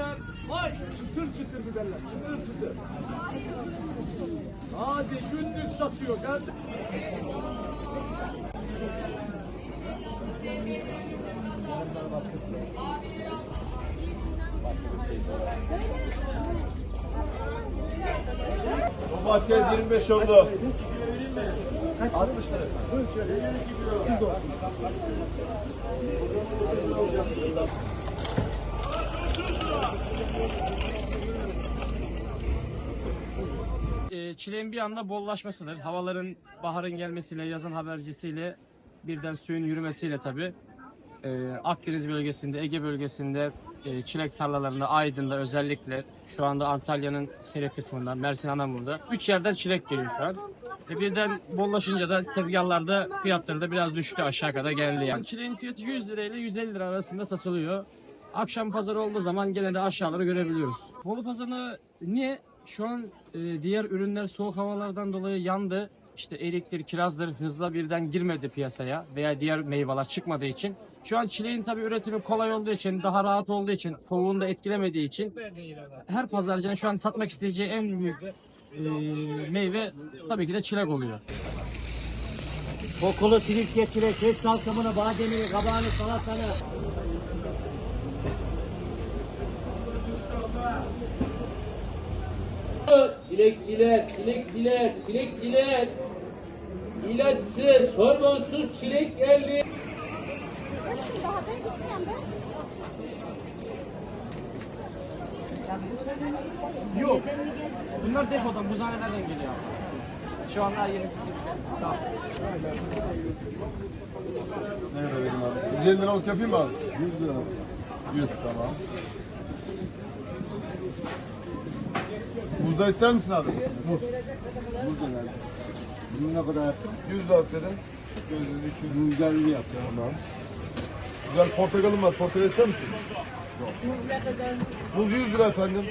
biber. Vay çıtır çıtır biberler. Çıtır çıtır. Taze günlük satıyor. Kardeşim. Domates 25 oldu. 60 lira. Buyur şöyle. 100 olsun. Çileğin bir anda bollaşmasıdır. Havaların baharın gelmesiyle, yazın habercisiyle birden suyun yürümesiyle tabi Akdeniz bölgesinde, Ege bölgesinde e, çilek tarlalarında, Aydın'da özellikle şu anda Antalya'nın seri kısmından, Mersin Anamur'da 3 yerden çilek geliyor şu an. E, birden bollaşınca da tezgahlarda fiyatları da biraz düştü aşağı kadar geldi yani. Çileğin fiyatı 100 lira ile 150 lira arasında satılıyor. Akşam pazarı olduğu zaman gene de aşağıları görebiliyoruz. Bolu pazarına niye? Şu an e, diğer ürünler soğuk havalardan dolayı yandı. İşte eriktir, kirazdır hızla birden girmedi piyasaya veya diğer meyveler çıkmadığı için. Şu an çileğin tabii üretimi kolay olduğu için, daha rahat olduğu için, soğuğunu da etkilemediği için her pazarcının şu an satmak isteyeceği en büyük e, meyve tabii ki de çilek oluyor. Kokulu silifke çilek, et salkımını, bademini, kabağını, salatanı. Çilekçiler, çilekçiler, çilekçiler. İlaçsız, hormonsuz çilek geldi. Yok. Bunlar depodan, buzhanelerden geliyor. Şu anlar yeni. Sağ ol. Ne kadar vereyim abi? 150 liralık yapayım mı abi? 100 lira. 100 tamam. Muzda ister misin abi? Muz. Muz geldi. Bunu ne kadar yaptın? 100 lira dedim. Gözünü 200. 150 yaptı. Tamam. Güzel portakalım var. Portakal ister misin? Yok. Muz 100 lira efendim.